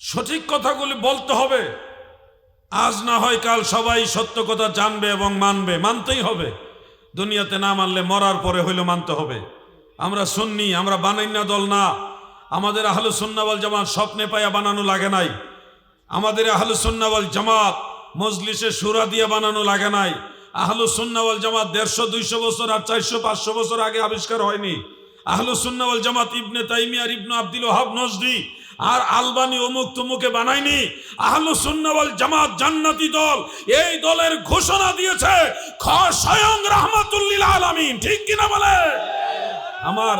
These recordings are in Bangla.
সঠিক কথাগুলি বলতে হবে। আজ না হয় কাল সবাই সত্য কথা জানবে এবং মানবে। মানতেই হবে। দুনিয়াতে না মানলে মরার পরে হইলে মানতে হবে। আমরা সুন্নি, আমরা বানাইনা দল না। আমাদের আহলু সুন্নাবল জামাত স্বপ্নে পায়া বানানো লাগে নাই। আমাদের আহলু সুন্নাবল জামাত মজলিসে সুরা দিয়ে বানানো লাগে নাই। আহলু সুন্নাবল জামাত দেড়শো, দুইশো বছর আর চারশো, পাঁচশো বছর আগে আবিষ্কার হয়নি। আহলু সুন্নাবল জামাত ইবনে তাইমিয়ার ইবনু আব্দুল ওহাব নজদি আর আলবানি অমুক তুমুকে বানায়নি। আহলু সুন্নাবল জামাত জান্নাতি দল এই দলের ঘোষণা দিয়েছে খ স্বয়ং রাহমাতুল্লিল আলামিন। ঠিক কিনা বলে? আমার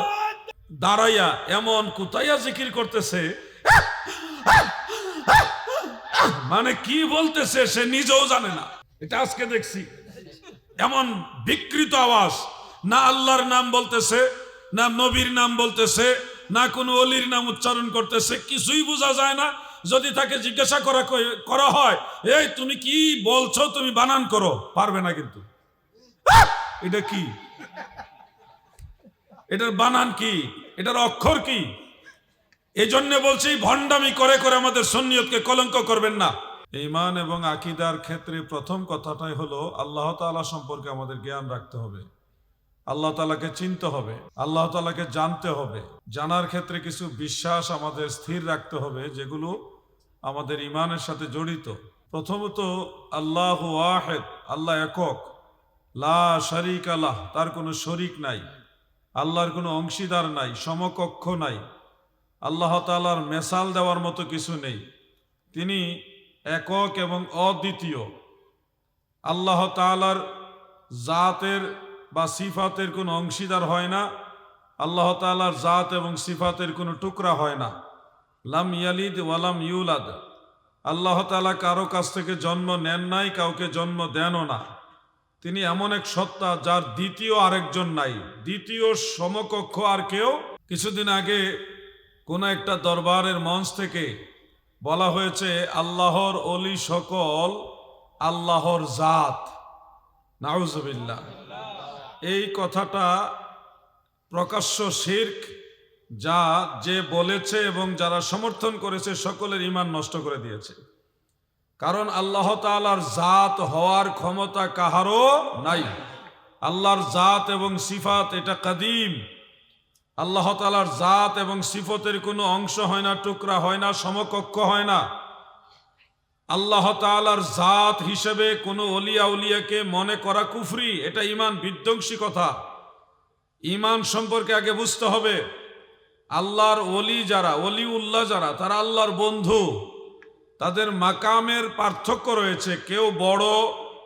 দাঁড়াইয়া এমন কুতাইয়া জিকির করতেছে। মানে কি বলতেছে সে নিজেও জানে না। এটা আজকে দেখছি। এমন বিকৃত আওয়াজ। না আল্লাহর নাম বলতেছে, না নবীর নাম বলতেছে না কোনো অলির নাম উচ্চারণ করতেছে কিছুই বোঝা যায় না। যদি তাকে জিজ্ঞাসা করা করা হয়, এই, তুমি কি বলছো? তুমি বানান করো। পারবে না কিন্তু। এটা কি? এটার বানান কি? এটার অক্ষর কি? এই জন্য বলছি, ভণ্ডামি করে করে আমাদের সন্নিয়তকে কলঙ্ক করবেন না। ইমান এবং আকিদার ক্ষেত্রে প্রথম কথাটাই হলো, আল্লাহ তাআলা সম্পর্কে আমাদের জ্ঞান রাখতে হবে। আল্লাহ তালাকে চিনতে হবে, আল্লাহ তালাকে জানতে হবে। জানার ক্ষেত্রে কিছু বিশ্বাস আমাদের স্থির রাখতে হবে, যেগুলো আমাদের ইমানের সাথে জড়িত। প্রথমত, আল্লাহ ওয়াহেদ, আল্লাহ একক। লা শরিক আল্লাহ তার কোনো শরিক নাই। আল্লাহর কোনো অংশীদার নাই, সমকক্ষ নাই। আল্লাহ তালার মেসাল দেওয়ার মতো কিছু নেই। তিনি একক এবং অদ্বিতীয়। আল্লাহ তালার জাতের বা সিফাতের কোনো অংশীদার হয় না, আল্লাহ তালার জাত এবং সিফাতের কোনো টুকরা হয় না। লাম ইয়ালিদ ওয়ালাম ইউলাদ। আল্লাহ তালা কারও কাছ থেকে জন্ম নেন নাই, কাউকে জন্ম দেনও না। তিনি এমন এক সত্তা যার দ্বিতীয় আরেকজন নাই। দ্বিতীয় সমকক্ষ আর কেউ কিছুদিন আগে কোন একটা দরবারের মঞ্চ থেকে বলা হয়েছে, আল্লাহর অলি সকল আল্লাহর জাত। নাউজবিল্লা এই কথাটা প্রকাশ্য শির্ক, যা যে বলেছে এবং যারা সমর্থন করেছে সকলের ইমান নষ্ট করে দিয়েছে। কারণ আল্লাহ তালার জাত হওয়ার ক্ষমতা কাহারও নাই। আল্লাহর জাত এবং সিফাত এটা কাদিম। আল্লাহ তালার জাত এবং সিফতের কোনো অংশ হয় না, টুকরা হয় না, সমকক্ষ হয় না। আল্লাহ তালার জাত হিসেবে কোনো অলিয়া উলিয়াকে মনে করা কুফরি, এটা ইমান বিধ্বংসী কথা। ইমান সম্পর্কে আগে বুঝতে হবে, আল্লাহর অলি যারা অলি উল্লাহ যারা, তারা আল্লাহর বন্ধু। তাদের মাকামের পার্থক্য রয়েছে, কেউ বড়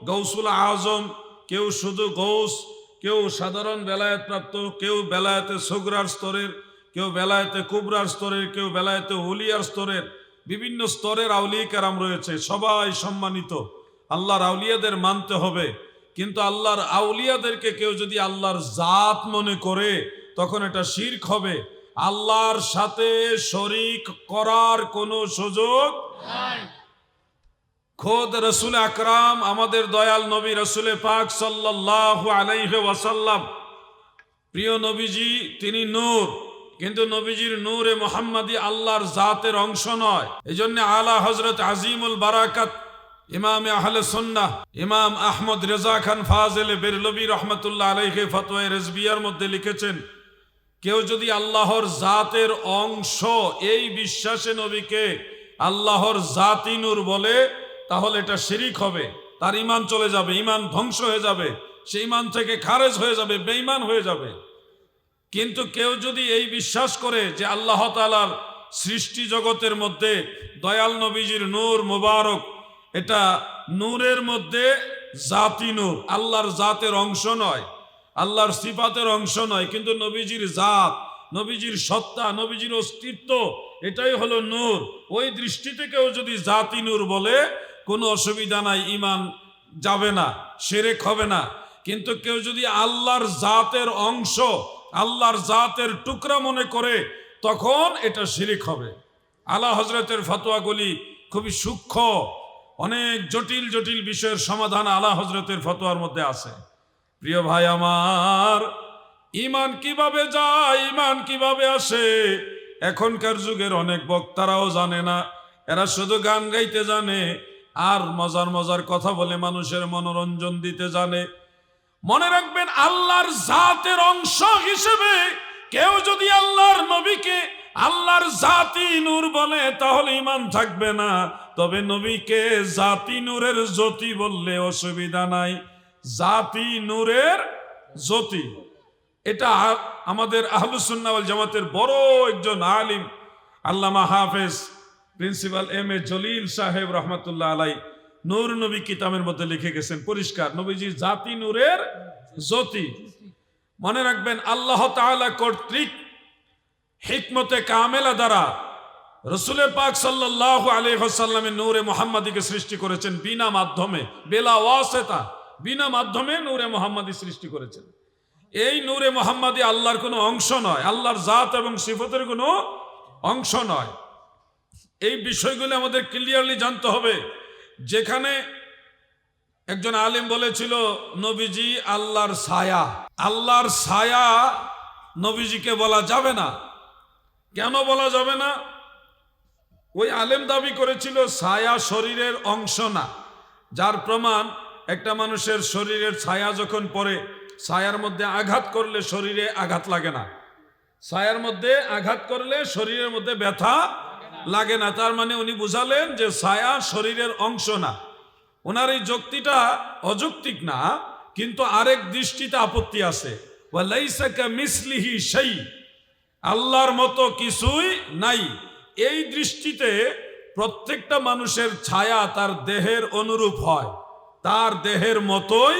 গৌসুল আজম, কেউ শুধু গৌস, কেউ সাধারণ বেলায়েত প্রাপ্ত কেউ বেলায়েতে সুগরার স্তরের, কেউ বেলায়েতে কুবরার স্তরের, কেউ বেলায়েতে হুলিয়ার স্তরের। বিভিন্ন স্তরের আউলিয়া কেরাম রয়েছে, সবাই সম্মানিত। আল্লাহর আউলিয়াদের মানতে হবে। কিন্তু আল্লাহর আউলিয়াদেরকে কেউ যদি আল্লাহর জাত মনে করে, তখন এটা শির্ক হবে। আল্লাহর সাথে শরিক করার কোনো সুযোগ খোদ রসুল আকরাম, আমাদের দয়াল নবী রসুল পাক সাল্লাহ আলাইহে ওয়াসাল্লাম, প্রিয় নবীজি, তিনি নূর। কিন্তু নবীজির নূরে মোহাম্মদী আল্লাহর জাতের অংশ নয়। এই জন্য আলা হজরত আজিমুল বারাকাত, ইমাম আহলে সন্না ইমাম আহমদ রেজা খান ফাজেল বেরলবী রহমতুল্লাহ আলাইহে ফতোয় রেজবিয়ার মধ্যে লিখেছেন, কেউ যদি আল্লাহর জাতের অংশ এই বিশ্বাসে নবীকে আল্লাহর জাতিনুর বলে, তাহলে এটা শিরিক হবে। তার ইমান চলে যাবে ইমান ধ্বংস হয়ে যাবে। সে ইমান থেকে খারেজ হয়ে যাবে, বেঈমান হয়ে যাবে। কিন্তু কেউ যদি এই বিশ্বাস করে যে আল্লাহ তালার সৃষ্টি জগতের মধ্যে দয়াল নবীজির নূর মুবারক, এটা নূরের মধ্যে জাতি নূর, আল্লাহর জাতের অংশ নয়, আল্লাহর সিফাতের অংশ নয়, কিন্তু নবীজির জাত, নবীজির সত্তা, নবীজির অস্তিত্ব, এটাই হলো নূর। ওই দৃষ্টিতে কেউ যদি জাতি নূর বলে, কোনো অসুবিধা নাই ইমান যাবে না, সেরেক হবে না। কিন্তু কেউ যদি আল্লাহর জাতের অংশ আল্লাহর জাতের টুকরা মনে করে তখন এটা শিরিক হবে। আলা হজরতের ফতোয়াগুলি খুবই সূক্ষ্ম, অনেক জটিল জটিল বিষয়ের সমাধান আলা হজরতের ফতোয়ার মধ্যে আছে। প্রিয় ভাই আমার ইমান কীভাবে যায় ইমান কীভাবে আসে? এখনকার যুগের অনেক বক্তারাও জানে না, এরা শুধু গান গাইতে জানে, আর মজার মজার কথা বলে মানুষের মনোরঞ্জন দিতে জানে। মনে রাখবেন, আল্লাহর জাতের অংশ হিসেবে কেউ যদি আল্লাহর নবীকে আল্লাহর জাতি নূর বলে, তাহলে ইমান থাকবে না। তবে নবীকে জাতি নূরের জ্যোতি বললে অসুবিধা নাই। জাতি নূরের জ্যোতি। এটা আমাদের আহলুসুন্না ওয়াল জামাতের বড় একজন আলিম, আল্লামা হাফেজ, প্রিন্সিপাল এম এ জলিল সাহেব রহমতুল্লাহ আলাই নূর নবী কিতাবের মধ্যে লিখে গেছেন, পরিষ্কার, নবীজি জাতি নূরের জ্যোতি। মনে রাখবেন, আল্লাহ তাআলা কর্তৃক হিকমতে কামেলা দ্বারা রসুলের পাক সাল্লাল্লাহু আলাইহি ওয়াসাল্লামের নূরে মুহাম্মাদিকে সৃষ্টি করেছেন বিনা মাধ্যমে, বেলা ওয়াসিতা, বিনা মাধ্যমে নূরে মুহাম্মাদি সৃষ্টি করেছেন। এই নূরে মোহাম্মদী আল্লাহর কোনো অংশ নয়, আল্লাহর জাত এবং সিফতের কোনো অংশ নয়। এই বিষয়গুলো আমাদের ক্লিয়ারলি জানতে হবে। যেখানে একজন আলেম বলেছিল, নবীজি আল্লাহর ছায়া। আল্লাহর ছায়া নবীজিকে বলা যাবে না। কেন বলা যাবে না? ওই আলেম দাবি করেছিল, ছায়া শরীরের অংশ না। যার প্রমাণ, একটা মানুষের শরীরের ছায়া যখন পড়ে, ছায়ার মধ্যে আঘাত করলে শরীরে আঘাত লাগে না। ছায়ার মধ্যে আঘাত করলে শরীরের মধ্যে ব্যথা লাগে না। তার মানে উনি বুঝালেন যে ছায়া শরীরের অংশ না। ওনার এই যুক্তিটা অযৌক্তিক না, কিন্তু আরেক দৃষ্টিতে আপত্তি আছে। কামিসলিহি সেই আল্লাহর মতো কিছুই নাই। এই দৃষ্টিতে প্রত্যেকটা মানুষের ছায়া তার দেহের অনুরূপ হয়, তার দেহের মতোই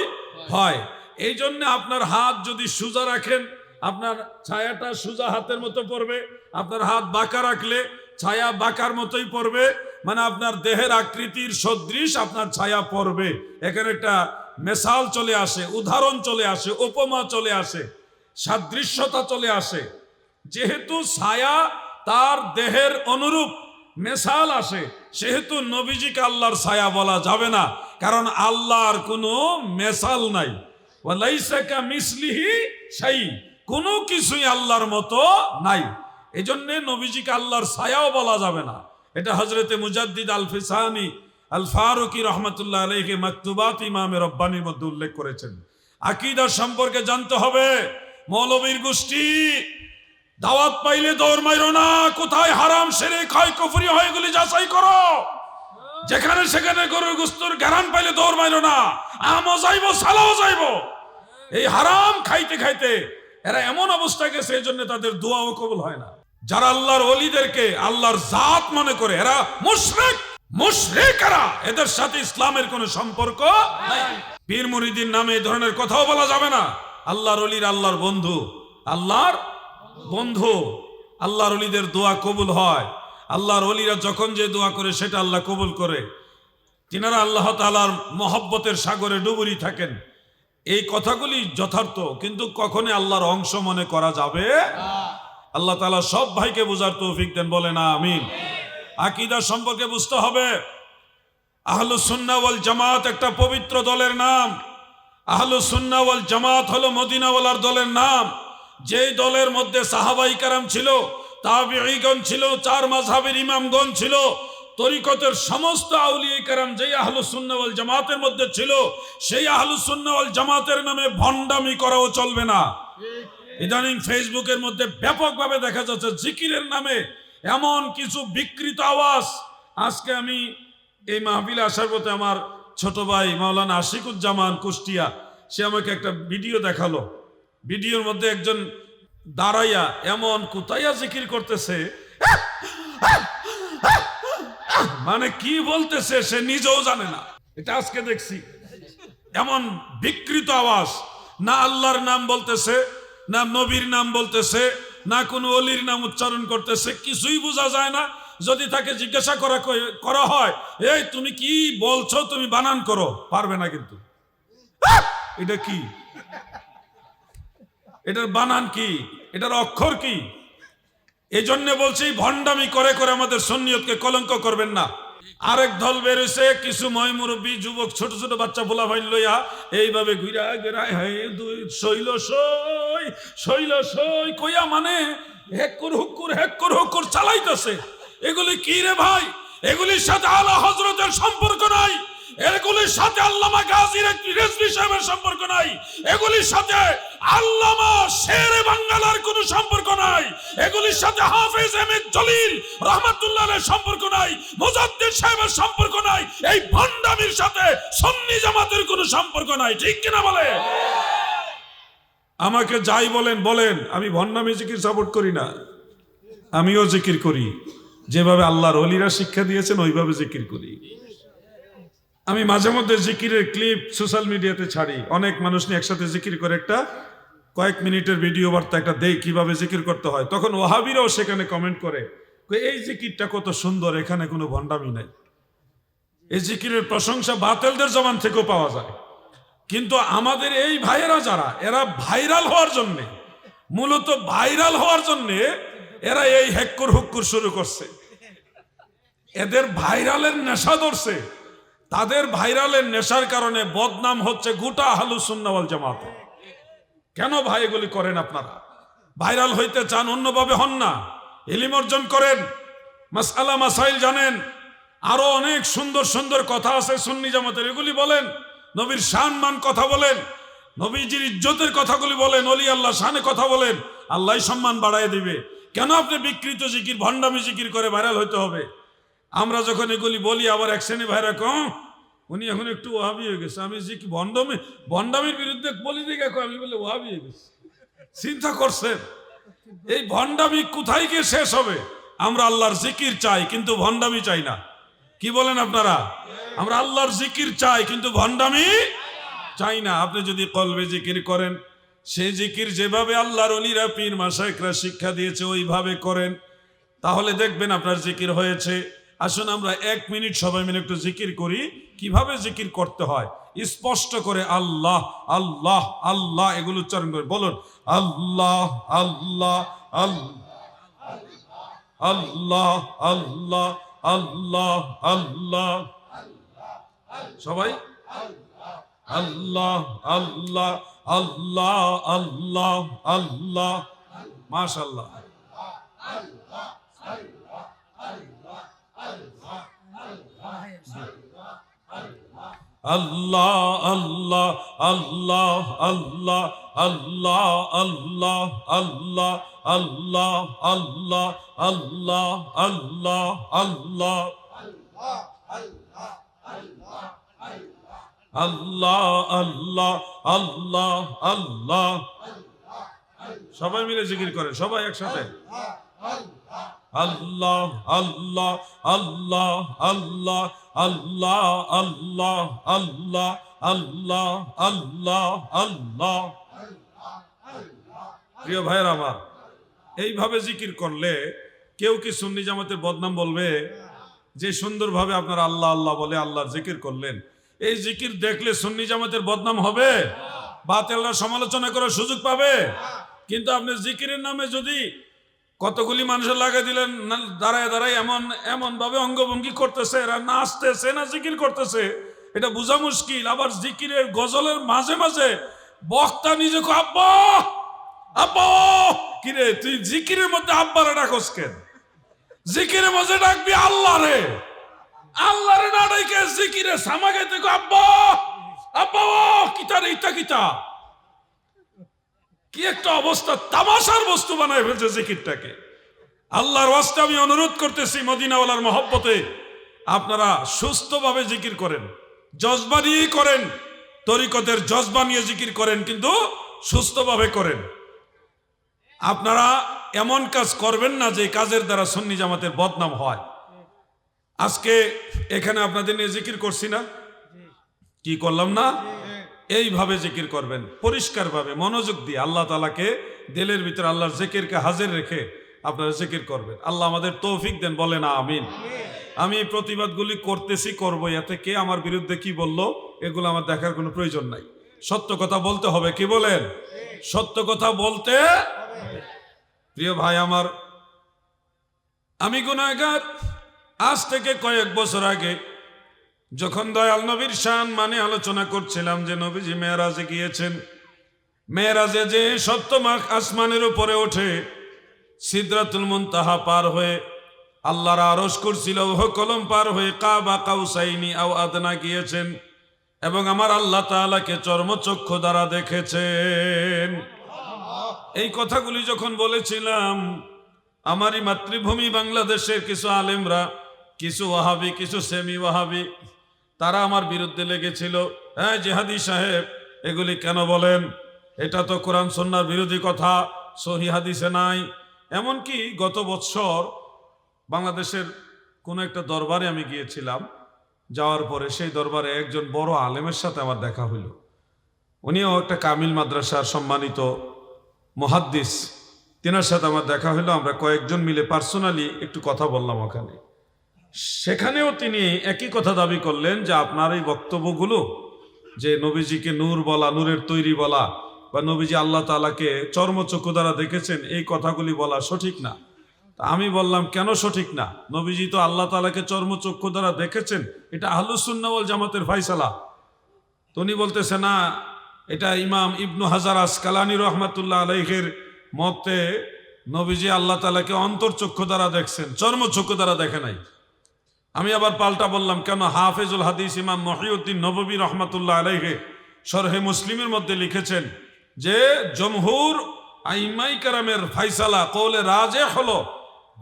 হয়। এই জন্য আপনার হাত যদি সোজা রাখেন, আপনার ছায়াটা সোজা হাতের মতো পড়বে, আপনার হাত বাঁকা রাখলে ছায়া বাঁকার মতোই পড়বে। মানে আপনার দেহের আকৃতির সদৃশ আপনার ছায়া পড়বে। এখানে একটা মেসাল চলে আসে, উদাহরণ চলে আসে, উপমা চলে আসে, সাদৃশ্যতা চলে আসে। যেহেতু ছায়া তার দেহের অনুরূপ মেসাল আসে, সেহেতু নবীজিকে আল্লাহর ছায়া বলা যাবে না। কারণ আল্লাহর কোনো মেসাল নাই। মিসলিহি সেই কোনো কিছুই আল্লাহর মতো নাই। এই জন্য নবীজিকে আল্লাহর ছায়াও বলা যাবে না। এটা হজরতে মুজাদ্দিদ আল ফিসানি আল ফারুকি রহমতুল্লাহ আলহকে মাকতুবাত ইমামে রব্বানির মধ্যে উল্লেখ করেছেন। আকিদার সম্পর্কে জানতে হবে, মৌলবীর গোষ্ঠী, দাওয়াত পাইলে দৌড় মাইরো না, কোথায় হারাম সেরে ক্ষয় কফরি হয় এগুলি যাচাই করো। যেখানে সেখানে গরুর গুস্তুর গ্যারান পাইলে দৌড় মাইরো না, আমও যাইবো, সালাও যাইবো। এই হারাম খাইতে খাইতে এরা এমন অবস্থা গেছে এই জন্য তাদের দোয়াও কবুল হয় না। যারা আল্লাহর অলিদেরকে আল্লাহর জাত মনে করে, এরা মুশরিক মুশরিক এরা। এদের সাথে ইসলামের কোনো সম্পর্ক পীর মুরিদিন নামে এই ধরনের কথাও বলা যাবে না। আল্লাহর অলির আল্লাহর বন্ধু আল্লাহর বন্ধু। আল্লাহর অলিদের দোয়া কবুল হয়। আল্লাহর অলিরা যখন যে দোয়া করে, সেটা আল্লাহ কবুল করে। তিনারা আল্লাহ তালার মহব্বতের সাগরে ডুবুরি থাকেন। এই কথাগুলি যথার্থ, কিন্তু কখনই আল্লাহর অংশ মনে করা যাবে আল্লাহ তালা সব ভাইকে বোঝার তৌফিক দেন না আমিন। আকিদা সম্পর্কে বুঝতে হবে, আহলু সুন্নাওয়াল জামাত একটা পবিত্র দলের নাম। আহলু সুন্নাওয়াল জামাত হলো মদিনাওয়ালার দলের নাম। যেই দলের মধ্যে সাহাবাই কারাম ছিল তাবিগণ ছিল, চার মাঝহাবের ইমামগণ ছিল, তরিকতের সমস্ত আউলিয়া কারাম যেই আহলু সুন্নাওয়াল জামাতের মধ্যে ছিল, সেই আহলু সুন্নাওয়াল জামাতের নামে ভণ্ডামি করাও চলবে না। ইদানিং ফেসবুকের মধ্যে ব্যাপকভাবে দেখা যাচ্ছে জিকিরের নামে এমন কিছু বিকৃত আওয়াজ। আজকে আমি এই মাহফিলে আসার পথে আমার ছোট ভাই মাওলানা আশিকুজ্জামান কুষ্টিয়া, সে আমাকে একটা ভিডিও দেখাল। ভিডিওর মধ্যে একজন দাঁড়াইয়া এমন কোথাইয়া জিকির করতেছে। মানে কি বলতেছে সে নিজেও জানে না। এটা আজকে দেখছি। এমন বিকৃত আওয়াজ। না আল্লাহর নাম বলতেছে না নবীর নাম বলতেছে, না কোনো অলির নাম উচ্চারণ করতেছে, কিছুই বোঝা যায় না। যদি তাকে জিজ্ঞাসা করা করা হয়, এই তুমি কি বলছো? তুমি বানান করো। পারবে না কিন্তু। এটা কি? এটার বানান কি? এটার অক্ষর কি? এই জন্য বলছি, ভণ্ডামি করে করে আমাদের সন্নিয়তকে কলঙ্ক করবেন না। আরেক দল বেরোছে কিছু ময় মুরব্বী, যুবক, ছোট ছোট বাচ্চা পোলা ভাই লইয়া, এইভাবে ঘুরা ঘুরা শৈল সই শৈল সই, কইয়া মানে হেক্কুর হুকুর হেক্কুর হুক্কুর চালাইতেছে। এগুলি কি রে ভাই? এগুলির সাথে আলা হজরতের সম্পর্ক নাই। এগুলির সাথে আল্লামা গাজীর রেজবি সাহেবের সম্পর্ক নাই। এগুলির সাথে আল্লামা শেরে বাঙ্গালার কোনো সম্পর্ক নাই। এগুলির সাথে হাফেজ এমএদ জলিল রহমাতুল্লাহের সম্পর্ক নাই। মুজাদ্দিদ সাহেবের সম্পর্ক নাই। এই ভণ্ডামির সাথে সুন্নি জামাতের কোনো সম্পর্ক নাই। ঠিক কিনা বলে? আমাকে যাই বলেন বলেন। আমি ভণ্ডামি জিকির সাপোর্ট করি না। আমিও জিকির করি। যেভাবে আল্লাহর অলিরা শিক্ষা দিয়েছেন, ওইভাবে জিকির করি। আমি মাঝে মধ্যে জিকিরের ক্লিপ সোশ্যাল মিডিয়াতে ছাড়ি। অনেক মানুষ নিয়ে একসাথে জিকির করে একটা কয়েক মিনিটের ভিডিও বার্তা একটা দেই কীভাবে জিকির করতে হয়। তখন ওহাবিরাও সেখানে কমেন্ট করে এই জিকিরটা কত সুন্দর, এখানে কোনো ভণ্ডামি নাই। এই জিকিরের প্রশংসা বাতেলদের জমান থেকেও পাওয়া যায়। কিন্তু আমাদের এই ভাইয়েরা যারা, এরা ভাইরাল হওয়ার জন্য, মূলত ভাইরাল হওয়ার জন্য এরা এই হেক্কুর হুক্কুর শুরু করছে। এদের ভাইরালের নেশা ধরছে। তাদের ভাইরালের নেশার কারণে বদনাম হচ্ছে গোটা হালু সুন্নাওয়াল জামাতে। কেন ভাই এগুলি করেন আপনারা? ভাইরাল হইতে চান, অন্যভাবে হন না। এলিম অর্জন করেন মাসালা মাসাইল জানেন। আরও অনেক সুন্দর সুন্দর কথা আছে সুন্নি জামাতের। এগুলি বলেন, নবীর শান মান কথা বলেন, নবীজির ইজ্জতের কথাগুলি বলেন, অলি আল্লাহ শানে কথা বলেন আল্লাহ সম্মান বাড়ায় দিবে। কেন আপনি বিকৃত জিকির, ভণ্ডামি জিকির করে ভাইরাল হইতে হবে? আমরা যখন এগুলি বলি, আবার এক শ্রেণি ভাইরা কম উনি এখন একটু ওহাবি হয়ে গেছে। আমি যে কি ভণ্ডামি ভণ্ডামির বিরুদ্ধে বলি দেখে আমি বলে ওহাবি হয়ে গেছে। চিন্তা করছেন? এই ভণ্ডামি কোথায় গিয়ে শেষ হবে? আমরা আল্লাহর জিকির চাই, কিন্তু ভণ্ডামি চাই না। কি বলেন আপনারা? আমরা আল্লাহর জিকির চাই, কিন্তু ভণ্ডামি চাই না। আপনি যদি কলবে জিকির করেন, সেই জিকির যেভাবে আল্লাহর অলিরা পীর মাসাইকরা শিক্ষা দিয়েছে, ওইভাবে করেন। তাহলে দেখবেন আপনার জিকির হয়েছে। আসুন আমরা এক মিনিট সবাই মিলে একটু জিকির করি। কীভাবে জিকির করতে হয়? স্পষ্ট করে আল্লাহ আল্লাহ আল্লাহ এগুলো উচ্চারণ করে। বলুন, আল্লাহ আল্লাহ আল্লাহ আল্লাহ আল্লাহ আল্লাহ সবাই? আল্লাহ আল্লাহ আল্লাহ আল্লাহ আল্লাহ। মাশাল্লাহ আল্লাহ আল্লাহ আল্লাহ আল্লাহ আল্লাহ আল্লাহ আল্লাহ আল্লাহ আল্লাহ আল্লাহ আল্লাহ আল্লাহ আল্লাহ আল্লাহ আল্লাহ আল্লাহ সবাই মিলে জিকির করে সবাই একসাথে আল্লাহ আল্লাহ আল্লাহ আল্লাহ আল্লাহ আল্লাহ আল্লাহ আল্লাহ আল্লাহ আল্লাহ আল্লাহ। প্রিয় ভাইয়ের আমার, এইভাবে জিকির করলে কেউ কি সুন্নি জামাতের বদনাম বলবে? যে সুন্দরভাবে আপনার আল্লাহ আল্লাহ বলে আল্লাহ জিকির করলেন। এই জিকির দেখলে সুন্নি জামাতের বদনাম হবে? বাতেলরা সমালোচনা করার সুযোগ পাবে? কিন্তু আপনি জিকিরের নামে যদি কতগুলি মানুষের লাগাই দিলেন দাঁড়ায় দাঁড়ায়, এমন এমন ভাবে অঙ্গভঙ্গি করতেছে, এরা নাচতেছে, না জিকির করতেছে। এটা বোঝা মুশকিল, আবার জিকিরের গজলের মাঝে মাঝে বক্তা নিজেকে আব্বা আব্বা, কিরে, তুই জিকিরের মধ্যে আব্বারে ডাকস কেন? জিকিরের মাঝে ডাকবি আল্লাহ রে আল্লাহ রে না ডাইকে জিকিরে সামাগে থেকে আব্বা আব্বা কিতা রে, ইতা কিতা? কি একটা অবস্থা, তামাশার বস্তু বানায় ফেলছে জিকিরটাকে। আল্লাহর ওয়াস্তে আমি অনুরোধ করতেছি মদিনাওয়ালার মহব্বতে, আপনারা সুস্থভাবে জিকির করেন জজবা নিয়েই করেন, তরিকতের জজবা নিয়ে জিকির করেন, কিন্তু সুস্থভাবে করেন। আপনারা এমন কাজ করবেন না যে কাজের দ্বারা সন্নি জামাতের বদনাম হয়। আজকে এখানে আপনাদের নিয়ে জিকির করছি না? কি করলাম না? এইভাবে জিকির করবেন, পরিষ্কারভাবে মনোযোগ দিয়ে আল্লাহ তালাকে দিলের ভিতরে আল্লাহর জিকিরকে হাজির রেখে আপনারা জিকির করবেন। আল্লাহ আমাদের তৌফিক দেন বলে না আমিন। আমি এই প্রতিবাদগুলি করতেছি, করব, এতে কে আমার বিরুদ্ধে কি বলল, এগুলো আমার দেখার কোনো প্রয়োজন নাই। সত্য কথা বলতে হবে, কি বলেন? সত্য কথা বলতে প্রিয় ভাই আমার, আমি গুনাহগার। আজ থেকে কয়েক বছর আগে যখন দয়াল নবীর শান মানে আলোচনা করছিলাম যে নবীজি মেয়েরাজে গিয়েছেন, মেয়েরাজে যে সপ্তম আক- আসমানের উপরে ওঠে, সিদ্রাতুল মুনতাহা পার হয়ে আল্লাহর আরস করছিল কলম পার হয়ে কাবা কাউসাইনি আও আদনা গিয়েছেন এবং আমার আল্লাহ তাআলাকে চর্মচক্ষু দ্বারা দেখেছেন। এই কথাগুলি যখন বলেছিলাম, আমারই মাতৃভূমি বাংলাদেশের কিছু আলেমরা, কিছু ওয়াহাবি, কিছু সেমি ওয়াহাবি তারা আমার বিরুদ্ধে লেগেছিল। হ্যাঁ জেহাদি সাহেব, এগুলি কেন বলেন? এটা তো কোরআন সন্ন্যার বিরোধী কথা, সহি হাদিসে নাই। এমনকি গত বৎসর বাংলাদেশের কোনো একটা দরবারে আমি গিয়েছিলাম, যাওয়ার পরে সেই দরবারে একজন বড় আলেমের সাথে আমার দেখা হইল। উনিও একটা কামিল মাদ্রাসার সম্মানিত মহাদ্দিস। তেনার সাথে আমার দেখা হলো আমরা কয়েকজন মিলে পার্সোনালি একটু কথা বললাম ওখানে। সেখানেও তিনি একই কথা দাবি করলেন যে আপনার এই বক্তব্যগুলো যে নবীজিকে নূর বলা, নূরের তৈরি বলা বা নবীজি আল্লাহ তালাকে চর্মচক্ষু দ্বারা দেখেছেন, এই কথাগুলি বলা সঠিক না। তা আমি বললাম, কেন সঠিক না? নবীজি তো আল্লাহ তালাকে চর্মচক্ষু দ্বারা দেখেছেন, এটা আহলুসুন্নাওয়াল জামাতের ফাইসালা তো উনি বলতেছে, না, এটা ইমাম ইবনু হাজার আসকালানি রহমাতুল্লাহ আলাইহের মতে নবীজি আল্লাহ তালাকে অন্তর্চক্ষু দ্বারা দেখছেন, চর্মচক্ষু দ্বারা দেখে নাই। আমি আবার পাল্টা বললাম, কেন হাফেজুল হাদিস ইমাম মহিউদ্দিন নববী রহমাতুল্লাহ আলাইহে সরহে মুসলিমের মধ্যে লিখেছেন যে, জমহুর আইমাই কারামের ফাইসালা কৌলে রাজে হলো,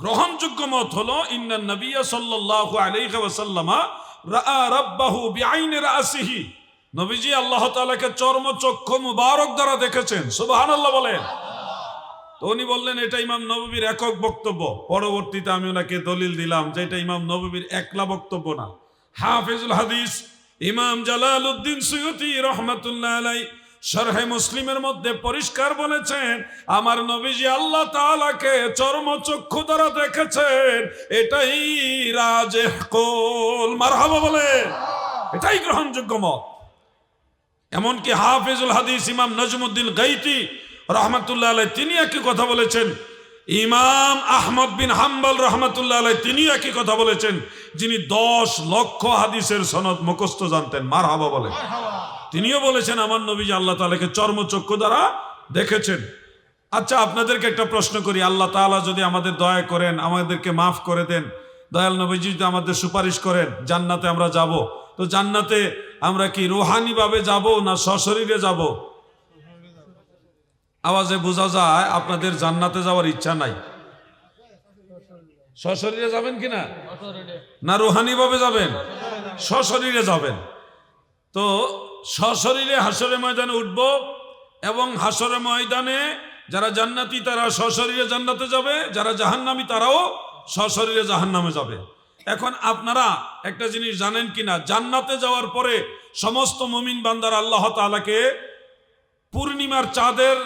গ্রহণযোগ্য মত হলো ইন্নান নবিয়া সাল্লাল্লাহু আলাইহি ওয়াসাল্লামা রাআ রাব্বাহু বিআইনি রাসিহি নবীজি আল্লাহ তাআলাকে চর্মচক্ষু মুবারক দ্বারা দেখেছেন, সুবহানাল্লাহ বলেন। তো উনি বললেন, এটা ইমাম নববীর একক বক্তব্য। পরবর্তীতে আমি ওনাকে দলিল দিলাম যে এটা ইমাম নববীর একলা বক্তব্য না। হাফিজুল হাদিস, ইমাম জালাল উদ্দিন সৈয়দি রহমতুল্লাহ আলাই শরহে মুসলিমের মধ্যে পরিষ্কার বলেছেন, আমার নবীজি আল্লাহ তাআলাকে চর্মচক্ষু দ্বারা দেখেছেন। এটাই রাজে কোল মারহাবা বলে। এটাই গ্রহণযোগ্য মত। এমনকি হাফিজুল হাদিস, ইমাম নজমুদ্দিন গাইতি রহমতুল্লাহ আলাই তিনি একই কথা বলেছেন। ইমাম আহমদ বিন হাম্বল রহমতুল্লাহ আলাই তিনি একই কথা বলেছেন। যিনি দশ লক্ষ হাদিসের সনদ মুখস্থ জানতেন মার হাবা বলে তিনিও বলেছেন আমার নবীজি আল্লাহ তালাকে চর্মচক্ষু দ্বারা দেখেছেন। আচ্ছা আপনাদেরকে একটা প্রশ্ন করি আল্লাহ তাআলা যদি আমাদের দয়া করেন আমাদেরকে মাফ করে দেন দয়াল নবীজি যদি আমাদের সুপারিশ করেন জান্নাতে আমরা যাব। তো জান্নাতে আমরা কি রুহানি ভাবে যাব না সশরীরে যাব? আওয়াজে বোঝা যায় আপনাদের জান্নাতে যাওয়ার ইচ্ছা নাই। সশরীরে যাবেন কিনা না? রুহানি ভাবে যাবেন? সশরীরে যাবেন। তো সশরীরে হাসরে ময়দানে উঠব এবং হাসরে ময়দানে যারা জান্নাতি তারা সশরীরে জান্নাতে যাবে, যারা জাহান্নামী তারাও সশরীরে জাহান্নামে যাবে। এখন আপনারা একটা জিনিস জানেন কিনা জান্নাতে যাওয়ার পরে সমস্ত মুমিন বান্দার আল্লাহ তাআলাকে পূর্ণিমার চাঁদের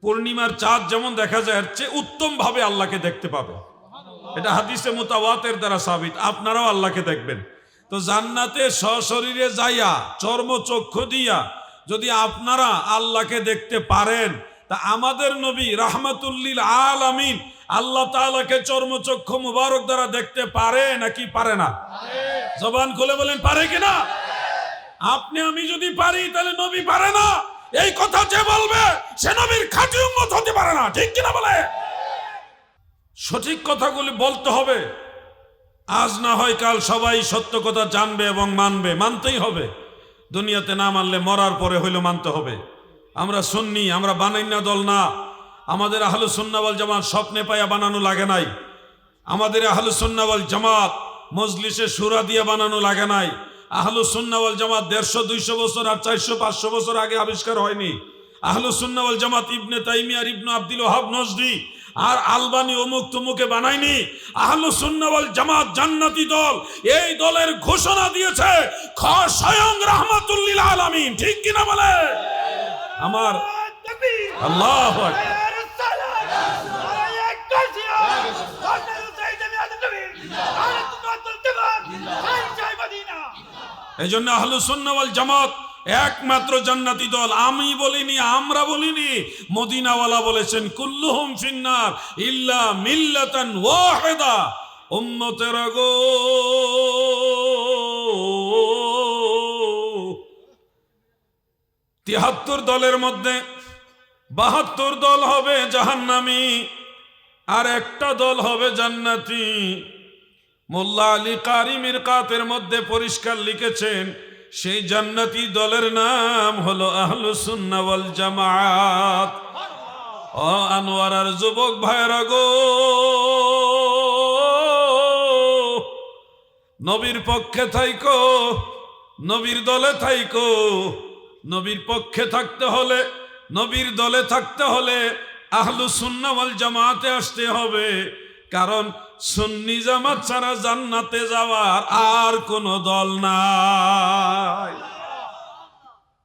পূর্ণিমার চাঁদ যেমন দেখা যায় এর চেয়ে উত্তম ভাবে আল্লাহকে দেখতে পাবে। এটা হাদিসে মোতাওয়াতের দ্বারা সাবিত। আপনারাও আল্লাহকে দেখবেন। তো জান্নাতে সশরীরে যাইয়া চর্মচক্ষু দিয়া যদি আপনারা আল্লাহকে দেখতে পারেন তা আমাদের নবী রাহমাতুল্লিল আলামিন আল্লাহ তাআলাকে চর্মচক্ষু মুবারক দ্বারা দেখতে পারে নাকি পারে না? জবান খুলে বলেন পারে কিনা আপনি আমি যদি পারি তাহলে নবী পারে না। এই কথা যে বলবে, সে নবীর খাঁটি উম্মত হতে পারে না, ঠিক কিনা বলে? সঠিক কথাগুলি বলতে হবে। আজ না হয় কাল সবাই সত্য কথা জানবে এবং মানবে। মানতেই হবে। দুনিয়াতে না মানলে মরার পরে হইলে মানতে হবে। আমরা সুন্নি, আমরা বানাইনা দল না। আমাদের আহলু সুন্নাওয়াল জামাত স্বপ্নে পায়া বানানো লাগে নাই। আমাদের আহলু সুন্নাওয়াল জামাত মজলিসে সুরা দিয়ে বানানো লাগে নাই। আহলু সুন্নাওয়াল জামাত দেড়শো, দুইশো বছর আর চারশো, পাঁচশো বছর আগে আবিষ্কার হয়নি। আহলু সুন্নাওয়াল জামাত ইবনে তাইমিয়ার ইবনু আব্দুল ওহাব নজদি আর আলবানি অমুক তুমুকে বানায়নি। আহলু সুন্নাওয়াল জামাত জান্নাতি দল এই দলের ঘোষণা দিয়েছে খ স্বয়ং রাহমাতুল্লিল আলামিন। ঠিক কিনা বলে? আমার আল্লাহ এই জন্য আহলু সুন্নাওয়াল জামাত একমাত্র জান্নাতি দল। আমি বলিনি, আমরা বলিনি। মদিনাওয়ালা বলেছেন, কুল্লুহুম ফিন্নার ইল্লা মিল্লাতান ওয়াহিদা। উম্মতের গো। তিয়াত্তর দলের মধ্যে বাহাত্তর দল হবে জাহান্নামী, আর একটা দল হবে জান্নাতি। মোল্লা আলী কারি মিরকাতের মধ্যে পরিষ্কার লিখেছেন, সেই জান্নাতি দলের নাম হলো আহলু সুন্নাওয়াল জামাত ও আনোয়ারার যুবক ভাইরা গো, নবীর পক্ষে থাইকো, নবীর দলে থাইকো, নবীর পক্ষে থাকতে হলে, নবীর দলে থাকতে হলে আহলু সুন্নাওয়াল জামাতে আসতে হবে। কারণ সুন্নি জামাত ছাড়া জান্নাতে যাওয়ার আর কোনো দল নাই।